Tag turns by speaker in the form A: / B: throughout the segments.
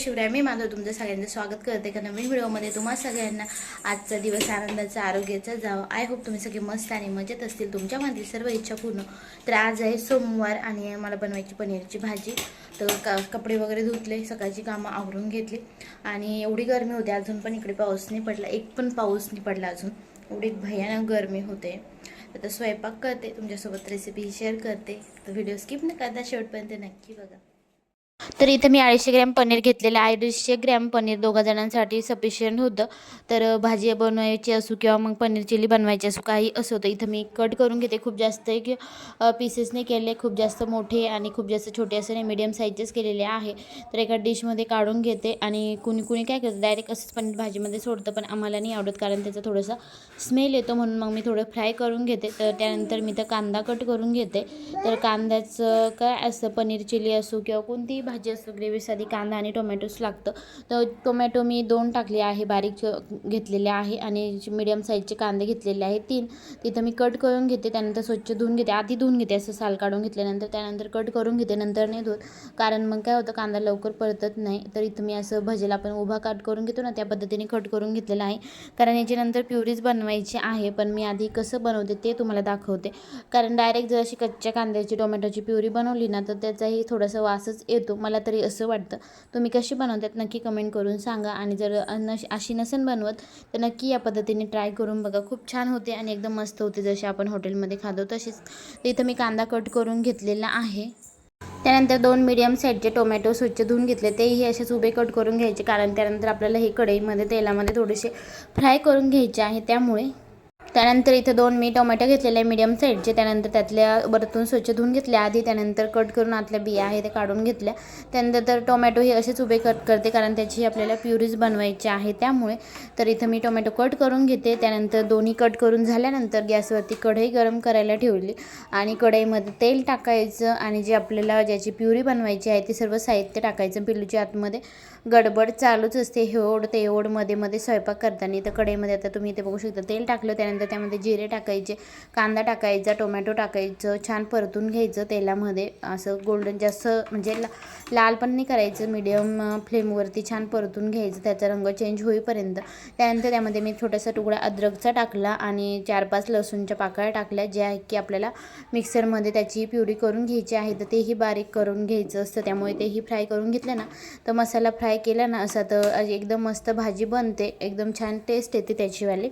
A: शिवराय मी माधव तुमचं सगळ्यांचं स्वागत करते. एका नवीन व्हिडिओमध्ये तुम्हा सगळ्यांना आजचा दिवस आनंदाचा आरोग्याचा जावं. आय होप तुम्ही सगळे मस्त आणि मजेत असतील. तुमच्यामधील सर्व इच्छा पूर्ण. तर आज आहे सोमवार आणि मला बनवायची पनीरची भाजी. तर का कपडे वगैरे धुतले सकाळची कामं आवरून घेतली. आणि एवढी गरमी होते अजून पण इकडे पाऊस नाही पडला. एक पण पाऊस नाही पडला अजून. एवढी भयानक गरमी होते. आता स्वयंपाक करते तुमच्यासोबत रेसिपी शेअर करते. तर व्हिडिओ स्किप न करता शेवटपर्यंत नक्की बघा. तर इथं मी अडीचशे ग्रॅम पनीर घेतलेलं आहे. अडीचशे ग्रॅम पनीर दोघा जणांसाठी सफिशियंट होतं. तर भाजी बनवायची असो किंवा मग पनीर चिली बनवायची असो काही असो तर इथं मी कट करून घेते. खूप जास्त एक की पीसेसने केले. खूप जास्त मोठे आणि खूप जास्त छोटे असे नाही मीडियम साईजचेच केलेले आहे. तर एका डिशमध्ये काढून घेते आणि कुणी कुणी काय करतं डायरेक्ट असंच पनीर भाजीमध्ये सोडतं पण आम्हाला नाही आवडत कारण त्याचा थोडासा स्मेल येतो म्हणून मग मी थोडं फ्राय करून घेते. तर त्यानंतर मी तर कांदा कट करून घेते. तर कांद्याचं काय असतं पनीर चिली असो किंवा कोणतीही भाजी असो ग्रेव्हीसाठी कांदा आणि टोमॅटोच लागतं. तर टोमॅटो मी दोन टाकले आहे बारीक घेतलेले आहे आणि मीडियम साईजचे कांदे घेतलेले आहे तीन. तिथं मी कट करून घेते त्यानंतर स्वच्छ धुवून घेते. आधी धुवून घेते असं साल काढून घेतल्यानंतर त्यानंतर कट करून घेते नंतर नाही धुत कारण मग काय होतं कांदा लवकर परतत नाही. तर इथं मी असं भजेला आपण उभा कट करून घेतो ना त्या पद्धतीने कट करून घेतलेला आहे. कारण याच्यानंतर प्युरीज बनवायची आहे पण मी आधी कसं बनवते ते तुम्हाला दाखवते. कारण डायरेक्ट जर अशी कच्च्या कांद्याची टोमॅटोची प्युरी बनवली ना तर त्याचाही थोडासा वासच येतो. मला मला तरी असं वाटतं. तुम्ही कशी बनवतात नक्की कमेंट करून सांगा. आणि जर न अशी नसेल बनवत तर नक्की या पद्धतीने ट्राय करून बघा. खूप छान होते आणि एकदम मस्त होते. जसे आपण हॉटेलमध्ये खातो तसेच इथं मी कांदा कट करून घेतलेला आहे. त्यानंतर दोन मीडियम साईजचे टोमॅटो स्वच्छ धुवून घेतले. तेही असेच उभे कट करून घ्यायचे. कारण त्यानंतर आपल्याला हे कढईमध्ये तेलामध्ये थोडेसे फ्राय करून घ्यायचे आहे. त्यामुळे त्यानंतर इथं दोन मी टोमॅटो घेतलेले आहे मीडियम साईजचे त्यानंतर त्यातल्या वरतून स्वच्छ धुवून घेतल्या आधी त्यानंतर कट करून आतल्या बिया आहे ते काढून घेतल्या. त्यानंतर तर टोमॅटो हे असेच उभे कट करते कारण त्याची आपल्याला प्युरीज बनवायची आहे त्यामुळे. तर इथं मी टोमॅटो कट करून घेते. त्यानंतर दोन्ही कट करून झाल्यानंतर गॅसवरती कढई गरम करायला ठेवली. आणि कढईमध्ये तेल टाकायचं आणि जे आपल्याला ज्याची प्युरी बनवायची आहे ते सर्व साहित्य टाकायचं. पिल्लूच्या आतमध्ये गडबड चालूच असते. हेवड ते मध्ये मध्ये स्वयंपाक करताना तर कढईमध्ये आता तुम्ही इथे बघू शकता. तेल टाकलं त्यानंतर त्यामध्ये जिरे टाकायचे कांदा टाकायचा टोमॅटो टाकायचं छान परतून घ्यायचं तेलामध्ये. असं गोल्डन जास्त म्हणजे ला लाल पण नाही करायचं मीडियम फ्लेमवरती छान परतून घ्यायचं त्याचा रंग चेंज होईपर्यंत. त्यानंतर त्यामध्ये मी छोटासा तुकडा अद्रकचा टाकला आणि चार पाच लसूणच्या पाकळ्या टाकल्या ज्या आहे की आपल्याला मिक्सरमध्ये त्याची प्युरी करून घ्यायची आहे तर तेही बारीक करून घ्यायचं असतं. त्यामुळे तेही फ्राय करून घेतलं ना तर मसाला फ्राय केला ना असा तर एकदम मस्त भाजी बनते एकदम छान टेस्ट येते त्याचीवाली.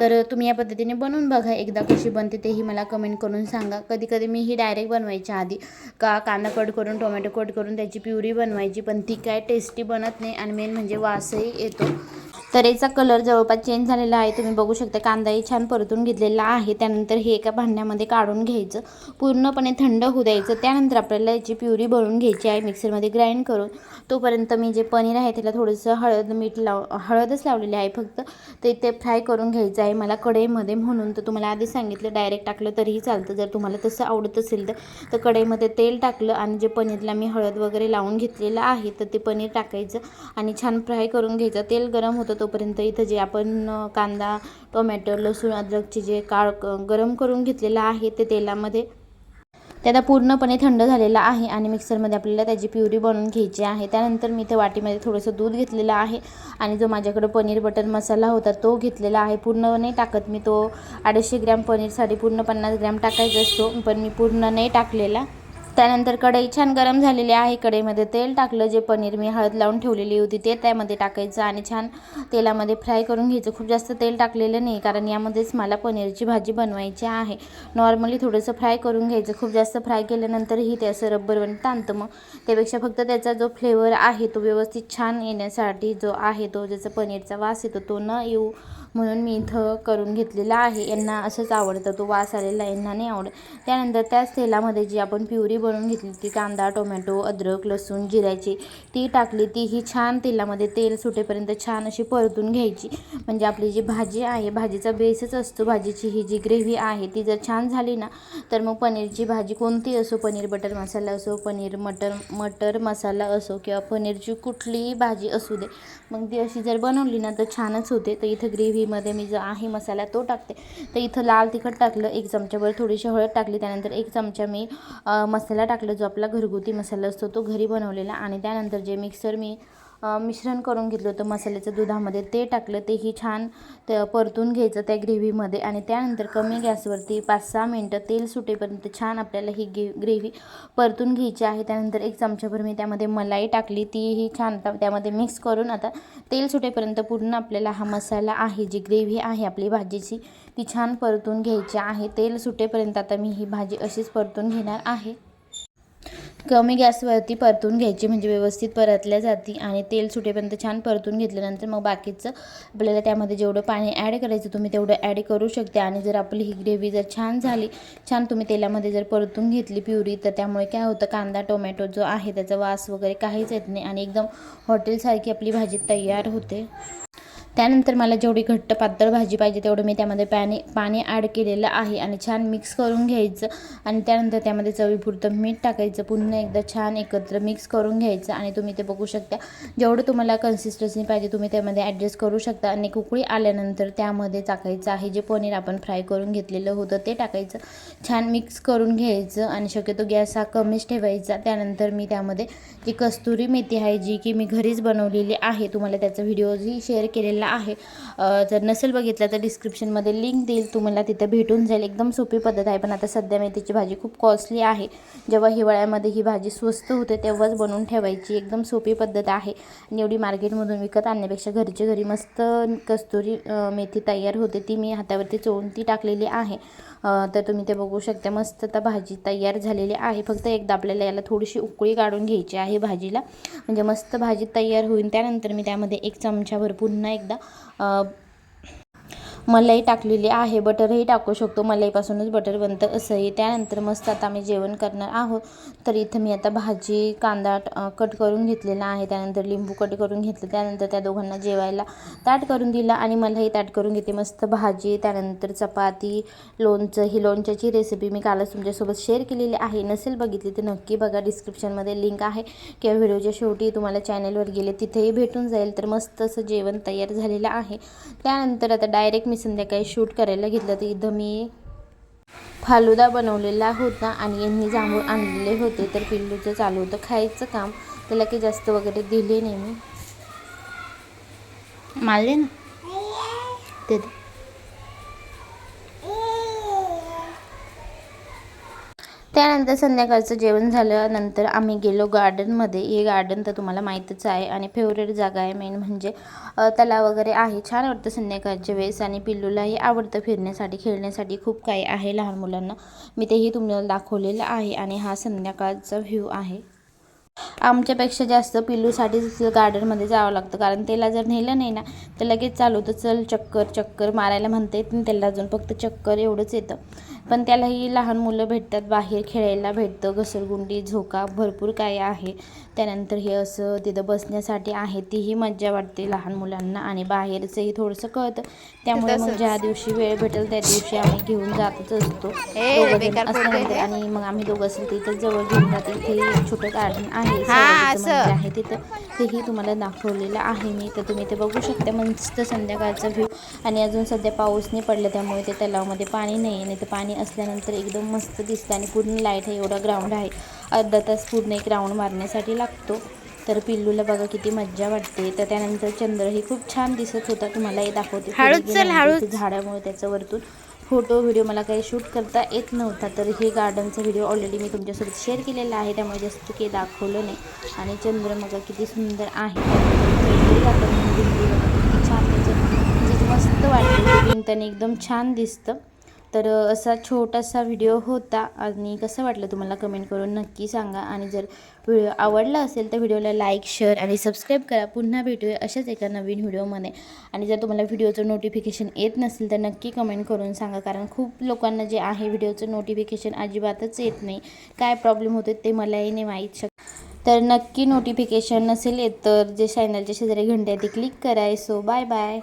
A: तर तुम्ही या पद्धतीने बनवून बघा एकदा कशी बनते तेही मला कमेंट करून सांगा. कधी कधी मी ही डायरेक्ट बनवायच्या आधी का कांदा कट करून टोमॅटो कट करून त्याची प्युरी बनवायची पण ती काय टेस्टी बनत नाही आणि मेन म्हणजे वासही येतो. तर याचा कलर जवळपास चेंज झालेला आहे. तुम्ही बघू शकता कांदाही छान परतून घेतलेला आहे. त्यानंतर हे एका भांड्यामध्ये काढून घ्यायचं. पूर्णपणे थंड होऊ द्यायचं. त्यानंतर आपल्याला याची प्युरी बनवून घ्यायची आहे. मिक्सरमध्ये ग्राइंड करून तोपर्यंत मी जे पनीर आहे त्याला थोडंसं हळद मीठ लाव हळदच लावलेली आहे फक्त. ते ते फ्राय करून घ्यायचं आहे. मला कढईमध्ये म्हणून तर तुम्हाला आधी सांगितलं डायरेक्ट टाकलं तरीही चालतं. जर तुम्हाला तसं आवडत असेल तर तर कढईमध्ये तेल टाकलं आणि जे पनीरला मी हळद वगैरे लावून घेतलेलं आहे तर ते पनीर टाकायचं आणि छान फ्राय करून घ्यायचं. तेल गरम होतं तोपर्यंत इथं जे आपण कांदा टोमॅटो लसूण अद्रकचे जे काळ गरम करून घेतलेलं आहे ते तेलामध्ये ते आता पूर्णपणे थंड झालेला आहे आणि मिक्सरमध्ये आपल्याला त्याची प्युरी बनवून घ्यायची आहे. त्यानंतर मी इथे वाटीमध्ये थोडंसं दूध घेतलेलं आहे आणि जो माझ्याकडं पनीर बटर मसाला होता तो घेतलेला आहे. पूर्ण नाही टाकत मी तो. अडीचशे ग्रॅम पनीरसाठी पूर्ण पन्नास ग्रॅम टाकायचा असतो पण मी पूर्ण नाही टाकलेला. त्यानंतर कढई छान गरम झालेली आहे. कढईमध्ये तेल टाकलं जे पनीर मी हळद लावून ठेवलेली होती ते त्यामध्ये टाकायचं आणि छान तेलामध्ये फ्राय करून घ्यायचं. खूप जास्त तेल टाकलेलं नाही कारण यामध्येच मला पनीरची भाजी बनवायची आहे. नॉर्मली थोडंसं फ्राय करून घ्यायचं. खूप जास्त फ्राय केल्यानंतरही ते असं रब्बरवर ताणतं मग. त्यापेक्षा फक्त त्याचा जो फ्लेवर आहे तो व्यवस्थित छान येण्यासाठी जो आहे तो ज्याचा पनीरचा वास येतो तो न येऊ म्हणून मी इथं करून घेतलेला आहे. यांना असंच आवडतं. तो वास आलेला यांना नाही आवडत. त्यानंतर त्याच तेलामध्ये जी आपण प्युरी बनवून घेतली ती कांदा टोमॅटो अद्रक लसूण जिऱ्याची ती टाकली ती ही छान तेलामध्ये तेल सुटेपर्यंत छान अशी परतून घ्यायची. म्हणजे आपली जी भाजी आहे भाजीचा बेसच असतो. भाजीची ही जी ग्रेव्ही आहे ती जर छान झाली ना तर मग पनीरची भाजी कोणती असो? पनीर बटर मसाला असो पनीर मटर मटर मसाला असो किंवा पनीरची कुठलीही भाजी असू दे. मग ती अशी जर बनवली ना तर छानच होते. तर इथं ग्रेव्ही ग्रेव्हीमध्ये मी जो आहे मसाला तो टाकते. तर इथं लाल तिखट टाकलं एक चमच्यावर थोडीशी हळद टाकली त्यानंतर एक चमचा मी मसाला टाकला जो आपला घरगुती मसाला असतो तो घरी बनवलेला. आणि त्यानंतर जे मिक्सर मी मिश्रण करून घेतलं होतं मसाल्याचं दुधामध्ये. ते टाकलं तेही छान ते परतून घ्यायचं त्या ग्रेव्हीमध्ये आणि त्यानंतर कमी गॅसवरती पाच सहा मिनटं तेल सुटेपर्यंत छान आपल्याला ही गे ग्रेव्ही परतून घ्यायची आहे. त्यानंतर एक चमच्याभर मी त्यामध्ये मलाई टाकली तीही छान त्यामध्ये मिक्स करून आता तेल सुटेपर्यंत पूर्ण आपल्याला हा मसाला आहे जी ग्रेव्ही आहे आपली भाजीची ती छान परतून घ्यायची आहे. तेल सुटेपर्यंत आता मी ही भाजी अशीच परतून घेणार आहे. कमी गॅसवरती परतून घ्यायची म्हणजे व्यवस्थित परतल्या जाती आणि तेल सुटेपर्यंत छान परतून घेतल्यानंतर मग बाकीचं आपल्याला त्यामध्ये जेवढं पाणी ॲड करायचं तुम्ही तेवढं ॲड करू शकते. आणि जर आपली ही ग्रेव्ही जर छान झाली छान तुम्ही तेलामध्ये जर परतून घेतली प्युरी तर त्यामुळे काय होतं कांदा टोमॅटो जो आहे त्याचा वास वगैरे काहीच येत नाही आणि एकदम हॉटेलसारखी आपली भाजी तयार होते. त्यानंतर मला जेवढी घट्ट पातळ भाजी पाहिजे तेवढं मी त्यामध्ये पाणी पाणी ॲड केलेलं आहे आणि छान मिक्स करून घ्यायचं. आणि त्यानंतर त्यामध्ये चवीपुरतं मीठ टाकायचं. पुन्हा एकदा छान एकत्र मिक्स करून घ्यायचं आणि तुम्ही ते बघू शकता. जेवढं तुम्हाला कन्सिस्टन्सी पाहिजे तुम्ही त्यामध्ये ॲडजस्ट करू शकता. आणि कुकळी आल्यानंतर त्यामध्ये टाकायचं आहे जे पनीर आपण फ्राय करून घेतलेलं होतं ते टाकायचं. छान मिक्स करून घ्यायचं आणि शक्यतो गॅस हा कमीच ठेवायचा. त्यानंतर मी त्यामध्ये जी कस्तुरी मेथी आहे जी की मी घरीच बनवलेली आहे तुम्हाला त्याचा व्हिडिओही शेअर केलेला आहे. जर नसेल बघितलं तर डिस्क्रिप्शनमध्ये लिंक देईल. तुम्हाला तिथं भेटून जाईल. एकदम सोपी पद्धत आहे. पण आता सध्या मेथीची भाजी खूप कॉस्टली आहे. जेव्हा हिवाळ्यामध्ये ही भाजी स्वस्त होते तेव्हाच बनवून ठेवायची. एकदम सोपी पद्धत आहे. आणि एवढी मार्केटमधून विकत आणण्यापेक्षा घरच्या घरी मस्त कस्तुरी मेथी तयार होते. ती मी हातावरती चोळून ती टाकलेली आहे. तर तुम्ही ते बघू शकता. मस्त आता भाजी तयार झालेली आहे. फक्त एकदा आपल्याला याला थोडीशी उकळी काढून घ्यायची आहे भाजीला. म्हणजे मस्त भाजी तयार होईल. त्यानंतर मी त्यामध्ये एक चमच्याभर पुन्हा एकदा मलाई टाकलेली आहे. बटरही टाकू शकतो. मलाईपासूनच बटर बनतं असंही. त्यानंतर मस्त आता आम्ही जेवण करणार आहोत. तर इथं मी आता भाजी कांदा कट करून घेतलेला आहे. त्यानंतर लिंबू कट करून घेतलं. त्यानंतर त्या दोघांना जेवायला ताट करून दिलं आणि मलाही ताट करून घेते मस्त भाजी त्यानंतर चपाती लोणचं. ही लोणच्याची रेसिपी मी कालच तुमच्यासोबत शेअर केलेली आहे. नसेल बघितली तर नक्की बघा. डिस्क्रिप्शनमध्ये लिंक आहे. किंवा व्हिडिओच्या शेवटी तुम्हाला चॅनलवर गेले तिथेही भेटून जाईल. तर मस्त असं जेवण तयार झालेलं आहे. त्यानंतर आता डायरेक्ट मी संध्याकाळी शूट करायला घेतलं तर इथं मी फालुदा बनवलेला होता आणि यांनी जांभूळ आणलेले होते. तर पिल्लूचं चालू होतं खायचं काम. त्याला काही जास्त वगैरे दिले नाही मी. मारले ना? ते त्यानंतर संध्याकाळचं जेवण झाल्यानंतर आम्ही गेलो गार्डनमध्ये हे गार्डन तर तुम्हाला माहीतच आहे आणि फेवरेट जागा आहे मेन म्हणजे तलाव वगैरे आहे. छान वाटतं संध्याकाळच्या वेळेस आणि पिल्लूलाही आवडतं फिरण्यासाठी खेळण्यासाठी खूप काही आहे लहान मुलांना. मी तेही तुम्हाला दाखवलेलं आहे आणि हा संध्याकाळचा व्ह्यू आहे. आमच्यापेक्षा जास्त पिल्लूसाठीच गार्डनमध्ये जावं लागतं. कारण त्याला जर नेलं नाही ना तर लगेच चालू होतं चल चक्कर चक्कर मारायला म्हणता येत नाही त्याला अजून. फक्त चक्कर एवढंच येतं. पण त्यालाही लहान मुलं भेटतात बाहेर खेळायला भेटतं घसरगुंडी झोका भरपूर काय आहे. त्यानंतर हे असं तिथं बसण्यासाठी आहे तीही मज्जा वाटते लहान मुलांना आणि बाहेरचंही थोडंसं कळतं. त्यामुळे मग ज्या दिवशी वेळ भेटेल त्या दिवशी आम्ही घेऊन जातच असतो. आणि मग आम्ही दोघं असेल तिथं जवळ घेऊन जाते. इथे छोटं गार्डन आहे. मंदिर आहे तिथं. तेही तुम्हाला दाखवलेलं आहे मी. तर तुम्ही ते बघू शकता मस्त संध्याकाळचा व्ह्यू आणि अजून सध्या पाऊस नाही पडला त्यामुळे ते तलावामध्ये पाणी नाही नाही तर पाणी असल्यानंतर एकदम मस्त दिसतं आणि पूर्ण लाइट आहे. एवढा ग्राउंड आहे. अर्धा तास पूर्ण एक राऊंड मारण्यासाठी लागतो. तर पिल्लूला बघा किती मज्जा वाटते. तर त्यानंतर चंद्रही खूप छान दिसत होता. तुम्हाला हे दाखवते. झाडामुळे त्याच्या वरतून फोटो व्हिडिओ मला काही शूट करता येत नव्हता तर हे गार्डनचा व्हिडिओ ऑलरेडी मी तुमच्यासोबत शेअर केलेला आहे. त्यामुळे जास्त काही दाखवलं नाही. आणि चंद्र बघा किती सुंदर आहे. किती छान त्याचं म्हणजे मस्त वाटतं. भिंताने एकदम छान दिसतं. तर असा छोटासा व्हिडिओ होता आणि कसं वाटलं तुम्हाला कमेंट करून नक्की सांगा आणि जर व्हिडिओ आवडला असेल तर व्हिडिओला लाईक शेअर आणि सबस्क्राईब करा. पुन्हा भेटूया अशाच एका नवीन व्हिडिओमध्ये. आणि जर तुम्हाला व्हिडिओचं नोटिफिकेशन येत नसेल तर नक्की कमेंट करून सांगा कारण खूप लोकांना जे आहे व्हिडिओचं नोटिफिकेशन अजिबातच येत नाही. काय प्रॉब्लेम होते ते मलाही नाही माहीत शक. तर नक्की नोटिफिकेशन नसेल येत तर जे चॅनलच्या शेजारी घंटे ते क्लिक कराय सो बाय बाय